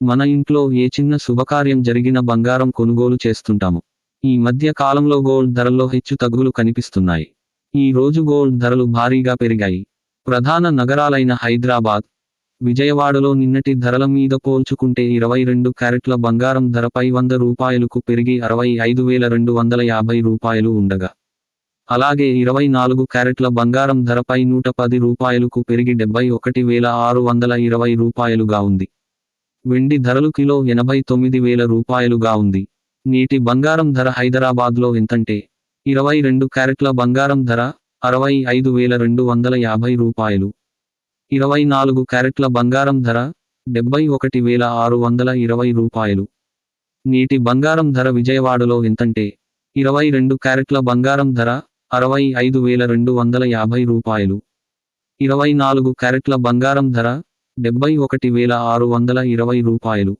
మన ఇంట్లో ఏ చిన్న శుభకార్యం జరిగిన బంగారం కొనుగోలు చేస్తుంటాము. ఈ మధ్య కాలంలో గోల్డ్ ధరల్లో హెచ్చు తగ్గులు కనిపిస్తున్నాయి. ఈ రోజు గోల్డ్ ధరలు భారీగా పెరిగాయి. ప్రధాన నగరాలైన హైదరాబాద్ విజయవాడలో నిన్నటి ధరల మీద పోల్చుకుంటే ఇరవై రెండు క్యారెట్ల బంగారం ధరపై వంద రూపాయలకు పెరిగి అరవై ఐదు వేల రెండు వందల యాభై రూపాయలు ఉండగా అలాగే ఇరవై నాలుగు క్యారెట్ల బంగారం ధరపై నూట పది రూపాయలకు పెరిగి డెబ్బై ఒకటి వేల ఆరు వందల ఇరవై రూపాయలుగా ఉంది. వెండి ధరలు కిలో ఎనభై తొమ్మిది వేల రూపాయలుగా ఉంది. నేటి బంగారం ధర హైదరాబాద్లో ఎంతంటే ఇరవై రెండు క్యారెట్ల బంగారం ధర అరవై ఐదు వేల రెండు వందల యాభై రూపాయలు. ఇరవై నాలుగు క్యారెట్ల బంగారం ధర డెబ్బై ఒకటి వేల ఆరు వందల ఇరవై రూపాయలు. నేటి బంగారం ధర విజయవాడలో ఎంతంటే ఇరవై రెండు క్యారెట్ల బంగారం ధర అరవై ఐదు వేల రెండు వందల యాభై రూపాయలు. ఇరవై నాలుగు క్యారెట్ల బంగారం ధర డెబ్బై ఒకటి వేల ఆరు వందల ఇరవై రూపాయలు.